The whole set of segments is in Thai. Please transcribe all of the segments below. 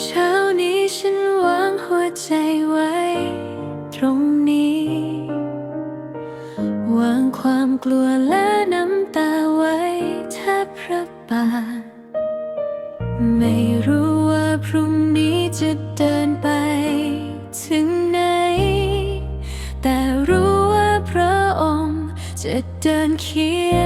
เช้านี้ฉันวางหัวใจไว้ตรงนี้ วางความกลัวและน้ำตาไว้แทบพระบาทไม่รู้ พรุ่งนี้จะเดินไปถึงไหน แต่รู้ว่าพระองค์จะเดินเคียง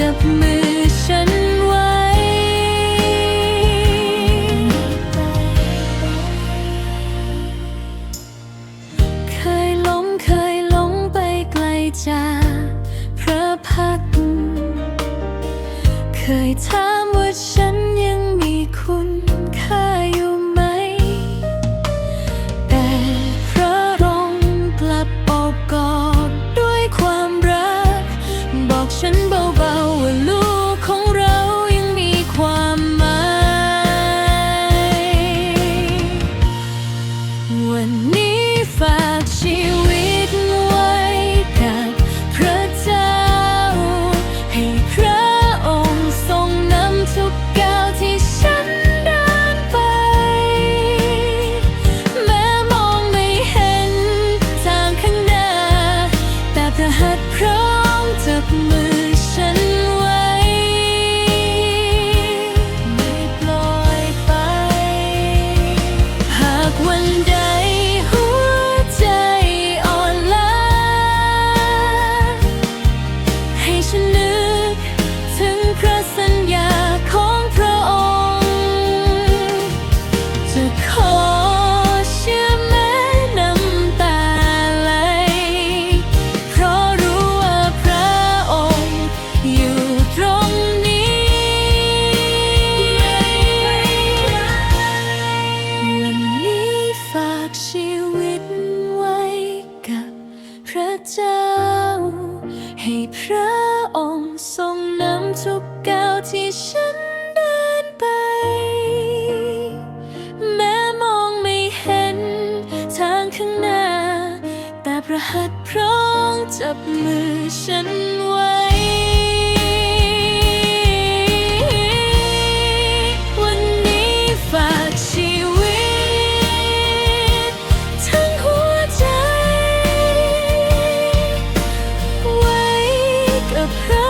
จับมือฉันไว้ เคยหลงเคยหลงไปไกลจากพระพักตร์เคยถามว่าฉัน ฉันนึก ถึงพระสัญญาของพระองค์ จะขอเชื่อแม้น้ำตาไหล เพราะรู้ว่าพระองค์อยู่ตรงนี้ วันนี้ฝากชีวิตไว้กับพระเจ้า ให้พระองค์ทรงนำทุกก้าวที่ฉันเดินไป แม้มองไม่เห็นทางข้างหน้า แต่พระหัตถ์พระองค์จับมือฉันไว้ the